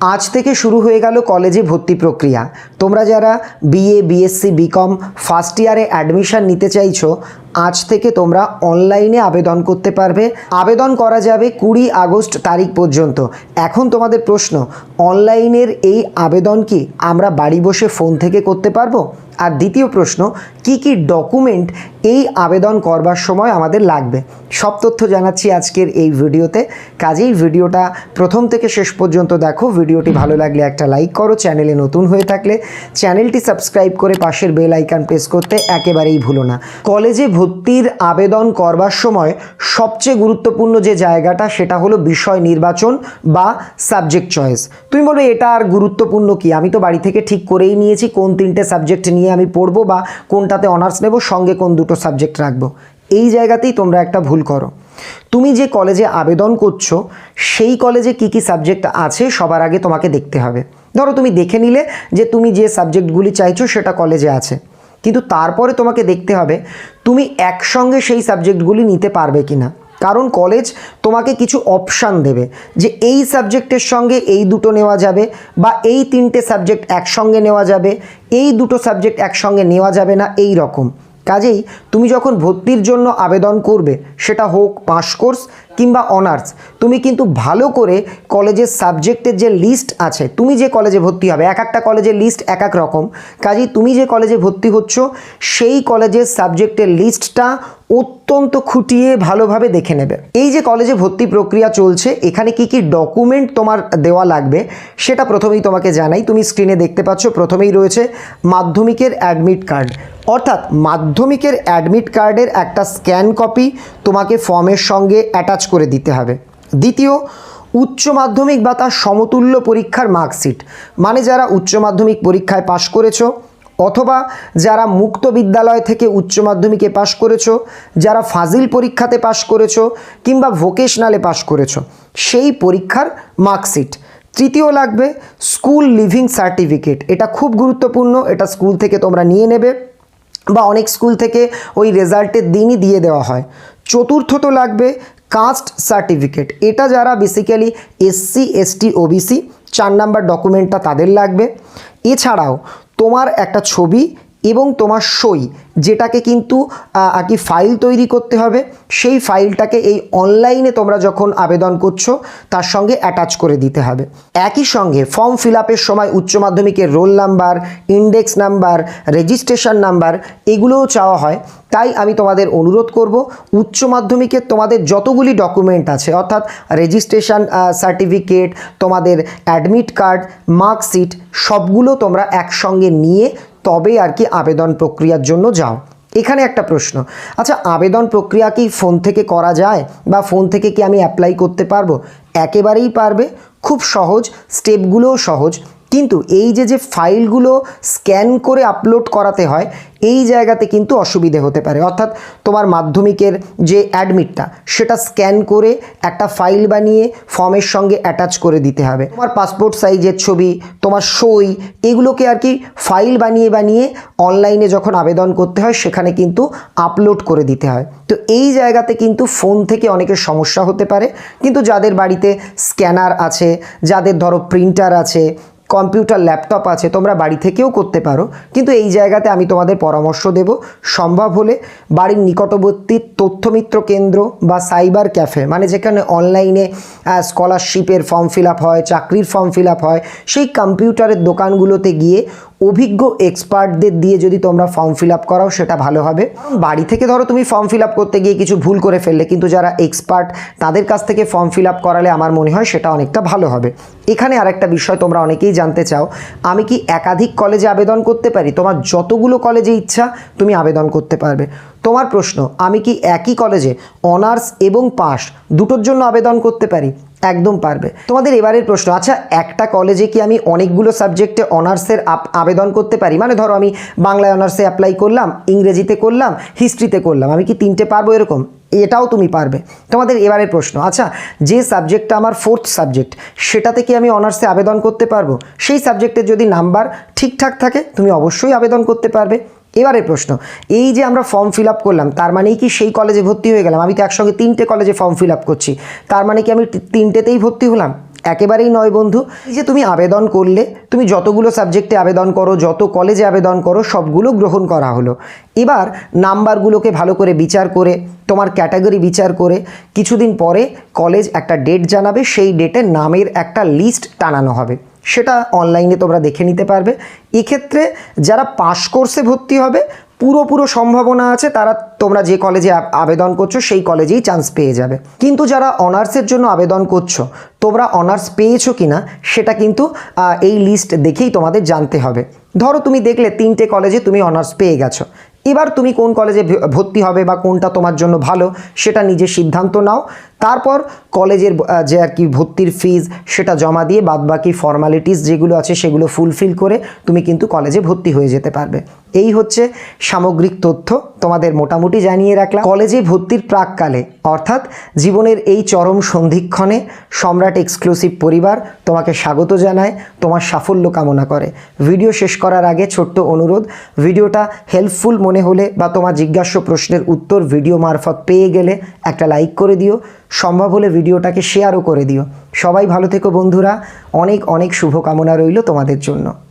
আজ থেকে শুরু হয়ে গেল কলেজে ভর্তি প্রক্রিয়া। তোমরা যারা বিএ বিএসসি বিকম ফার্স্ট ইয়ারে অ্যাডমিশন নিতে চাইছো আজ থেকে তোমরা অনলাইনে আবেদন করতে পারবে। আবেদন করা যাবে কুড়ি আগস্ট তারিখ পর্যন্ত। এখন তোমাদের প্রশ্ন, অনলাইনের এই আবেদন কি আমরা বাড়ি বসে ফোন থেকে করতে পারব? আর দ্বিতীয় প্রশ্ন, কি কি ডকুমেন্ট এই আবেদন করবার সময় আমাদের লাগবে? সব তথ্য জানাচ্ছি আজকের এই ভিডিওতে। কাজেই ভিডিওটা প্রথম থেকে শেষ পর্যন্ত দেখো। ভিডিওটি ভালো লাগলে একটা লাইক করো, চ্যানেলে নতুন হয়ে থাকলে চ্যানেলটি সাবস্ক্রাইব করে পাশের বেল আইকন প্রেস করতে একেবারেই ভুলো না। কলেজে ভর্তির আবেদন করবার সময় সবচেয়ে গুরুত্বপূর্ণ যে জায়গাটা সেটা হলো বিষয় নির্বাচন বা সাবজেক্ট চয়েস তুমি বলো এটা আর গুরুত্বপূর্ণ কি? আমি তো বাড়ি থেকে ঠিক করেই নিয়েছি, কোন তিনটে সাবজেক্ট নিয়ে আমি পড়ব বা কোনটাতে অনার্স নেব, সঙ্গে কোন দুটো সাবজেক্ট রাখব? এই জায়গাতেই তোমরা একটা ভুল করো। তুমি যে কলেজে আবেদন করছ, সেই কলেজে কি কি সাবজেক্ট আছে সবার আগে তোমাকে দেখতে হবে। ধরো তুমি দেখে নিলে যে তুমি যে সাবজেক্টগুলি চাইছো সেটা কলেজে আছে। কিন্তু তারপরে তোমাকে দেখতে হবে তুমি একসঙ্গে সেই সাবজেক্টগুলি নিতে পারবে কি না কারণ কলেজ তোমাকে কিছু অপশান দেবে যে এই সাবজেক্টের সঙ্গে এই দুটো নেওয়া যাবে বা এই তিনটে সাবজেক্ট একসঙ্গে নেওয়া যাবে, এই দুটো সাবজেক্ট একসঙ্গে নেওয়া যাবে না, এই রকম। কাজেই তুমি যখন ভর্তির জন্য আবেদন করবে, সেটা হোক পাস কোর্স কিংবা অনার্স, তুমি কিন্তু ভালো করে কলেজের সাবজেক্টের যে লিস্ট আছে, তুমি যে কলেজে ভর্তি হবে, এক একটা কলেজের লিস্ট এক এক রকম, কাজেই তুমি যে কলেজে ভর্তি হচ্ছ, সেই কলেজের সাবজেক্টের লিস্টটা অত্যন্ত খুঁটিয়ে ভালোভাবে দেখে নেবে। এই যে কলেজে ভর্তি প্রক্রিয়া চলছে, এখানে কি কি ডকুমেন্ট তোমার দেওয়া লাগবে, সেটা প্রথমেই তোমাকে জানাই। তুমি স্ক্রিনে দেখতে পাচ্ছ, প্রথমেই রয়েছে মাধ্যমিকের অ্যাডমিট কার্ড অর্থাৎ মাধ্যমিকের অ্যাডমিট কার্ডের একটা স্ক্যান কপি তোমাকে ফর্মের সঙ্গে অ্যাটাচ করে দিতে হবে। দ্বিতীয়, উচ্চ মাধ্যমিক বা তার সমতুল্য পরীক্ষার মার্কশিট মানে যারা উচ্চ মাধ্যমিক পরীক্ষায় পাশ করেছ অথবা যারা মুক্ত বিদ্যালয় থেকে উচ্চ মাধ্যমিকে পাশ করেছ, যারা ফাজিল পরীক্ষাতে পাশ করেছ কিংবা ভোকেশনালে পাশ করেছ, সেই পরীক্ষার মার্কশিট তৃতীয় লাগবে স্কুল লিভিং সার্টিফিকেট এটা খুব গুরুত্বপূর্ণ, এটা স্কুল থেকে তোমরা নিয়ে নেবে বা অনেক স্কুল থেকে ওই রেজাল্টের দিনই দিয়ে দেওয়া হয়। চতুর্থ তো লাগবে কাস্ট সার্টিফিকেট এটা যারা বেসিক্যালি এসসি এসটি ওবিসি চার নাম্বার ডকুমেন্টটা তাদের লাগবে। এছাড়াও তোমার একটা ছবি এবং তোমার সই, যেটাকে কিন্তু আর কি ফাইল তৈরি করতে হবে, সেই ফাইলটাকে এই অনলাইনে তোমরা যখন আবেদন করছ, তার সঙ্গে অ্যাটাচ করে দিতে হবে। একই সঙ্গে ফর্ম ফিল আপের সময় উচ্চ মাধ্যমিকের roll number index number registration number এগুলোও চাওয়া হয়। তাই আমি তোমাদের অনুরোধ করব, উচ্চ মাধ্যমিকের তোমাদের যতগুলি ডকুমেন্ট আছে, অর্থাৎ রেজিস্ট্রেশন সার্টিফিকেট তোমাদের অ্যাডমিট কার্ড মার্কশিট সবগুলো তোমরা একসঙ্গে নিয়ে তবে আর কি আবেদন প্রক্রিয়ার জন্য যাও। এখানে একটা প্রশ্ন আচ্ছা আবেদন প্রক্রিয়া কি ফোন থেকে করা যায় বা ফোন থেকে কি আমি অ্যাপ্লাই করতে পারব? একেবারেই পারবে? খুব সহজ স্টেপগুলোও সহজ। কিন্তু এই যে যে ফাইলগুলো স্ক্যান করে আপলোড করাতে হয়, এই জায়গাতে কিন্তু অসুবিধে হতে পারে। অর্থাৎ তোমার মাধ্যমিকের যে অ্যাডমিটটা, সেটা স্ক্যান করে একটা ফাইল বানিয়ে ফর্মের সঙ্গে অ্যাটাচ করে দিতে হবে। তোমার পাসপোর্ট সাইজের ছবি, তোমার সই, এগুলোকে আর কি ফাইল বানিয়ে বানিয়ে অনলাইনে যখন আবেদন করতে হয়, সেখানে কিন্তু আপলোড করে দিতে হয়। তো এই জায়গাতে কিন্তু ফোন থেকে অনেকের সমস্যা হতে পারে। কিন্তু যাদের বাড়িতে স্ক্যানার আছে, যাদের ধরো প্রিন্টার আছে কম্পিউটার, ল্যাপটপ আছে, তোমরা বাড়ি থেকেও করতে পারো। কিন্তু এই জায়গাতে আমি তোমাদের পরামর্শ দেব, সম্ভব হলে বাড়ির নিকটবর্তী তথ্যমিত্র কেন্দ্র বা সাইবার ক্যাফে মানে যেখানে অনলাইনে স্কলারশিপের ফর্ম ফিল হয়, চাকরির ফর্ম ফিল হয়, সেই কম্পিউটারের দোকানগুলোতে গিয়ে অভিজ্ঞ এক্সপার্টদের দিয়ে যদি তোমরা ফর্ম ফিল আপ করাও, সেটা ভালো হবে। বাড়ি থেকে ধরো তুমি ফর্ম ফিল আপ করতে গিয়ে কিছু ভুল করে ফেললে, কিন্তু যারা এক্সপার্ট তাদের কাছ থেকে ফর্ম ফিল আপ করালে আমার মনে হয় সেটা অনেকটা ভালো হবে। এখানে আরেকটা বিষয় তোমরা অনেকেই জানতে চাও, আমি কি একাধিক কলেজে আবেদন করতে পারি? তোমার যতগুলো কলেজে ইচ্ছা, তুমি আবেদন করতে পারবে। তোমার প্রশ্ন, আমি কি একই কলেজে অনার্স এবং পাস দুটোর জন্য আবেদন করতে পারি? একদম পারবে। তোমাদের এবারের প্রশ্ন আচ্ছা একটা কলেজে কি আমি অনেকগুলো সাবজেক্টে অনার্সের আবেদন করতে পারি? মানে ধরো আমি বাংলায় অনার্সে অ্যাপ্লাই করলাম, ইংরেজিতে করলাম হিস্ট্রিতে করলাম, আমি কি তিনটে পারব এরকম? এটাও তুমি পারবে। তোমাদের এবারের প্রশ্ন আচ্ছা যে সাবজেক্টটা আমার ফোর্থ সাবজেক্ট সেটাতে কি আমি অনার্সে আবেদন করতে পারব? সেই সাবজেক্টের যদি নাম্বার ঠিকঠাক থাকে, তুমি অবশ্যই আবেদন করতে পারবে। এবারে প্রশ্ন, এই যে আমরা ফর্ম ফিল আপ করলাম, তার মানেই কি সেই কলেজে ভর্তি হয়ে গেলাম? আমি তো একসঙ্গে তিনটে কলেজে ফর্ম ফিল আপ করছি। তার মানে কি আমি তিনটেতেই ভর্তি হলাম? একেবারেই নয় বন্ধু। এই যে তুমি আবেদন করলে, তুমি যতগুলো সাবজেক্টে আবেদন করো, যত কলেজে আবেদন করো, সবগুলো গ্রহণ করা হলো। এবার নাম্বারগুলোকে ভালো করে বিচার করে, তোমার ক্যাটাগরি বিচার করে, কিছুদিন পরে কলেজ একটা ডেট জানাবে, সেই ডেটে নামের একটা লিস্ট টানানো হবে। সেটা অনলাইনে তোমরা দেখে নিতে পারবে। এক্ষেত্রে যারা পাস কোর্সে ভর্তি হবে পুরো পুরো সম্ভাবনা আছে তারা তোমরা যে কলেজে আবেদন করছ সেই কলেজেই চান্স পেয়ে যাবে। কিন্তু যারা অনার্সের জন্য আবেদন করছ, তোমরা অনার্স পেয়েছ কি না সেটা কিন্তু এই লিস্ট দেখেই তোমাদের জানতে হবে। ধরো তুমি দেখলে তিনটে কলেজে তুমি অনার্স পেয়ে গেছো। এবার তুমি কোন কলেজে ভর্তি হবে বা কোনটা তোমার জন্য ভালো সেটা নিজে সিদ্ধান্ত নাও। তারপর কলেজের যে আর কি ভর্তির ফিজ সেটা জমা দিয়ে বাদবাকি ফর্মালিটিস যেগুলো আছে সেগুলো ফুলফিল করে তুমি কিন্তু কলেজে ভর্তি হয়ে যেতে পারবে। এই হচ্ছে সামগ্রিক তথ্য তোমাদের মোটামুটি জানিয়ে রাখলাম। কলেজে ভর্তির প্রাককালে, অর্থাৎ জীবনের এই চরম সন্ধিক্ষণে সম্রাট এক্সক্লুসিভ পরিবার তোমাকে স্বাগত জানায়, তোমার সাফল্য কামনা করে। ভিডিও শেষ করার আগে ছোট্ট অনুরোধ, ভিডিওটা হেল্পফুল মনে হলে বা তোমার জিজ্ঞাস্য প্রশ্নের উত্তর ভিডিও মারফত পেয়ে গেলে একটা লাইক করে দিও, সম্ভব হলে ভিডিওটাকে শেয়ারও করে দিও। সবাই ভালো থেকো বন্ধুরা, অনেক অনেক শুভকামনা রইল তোমাদের জন্য।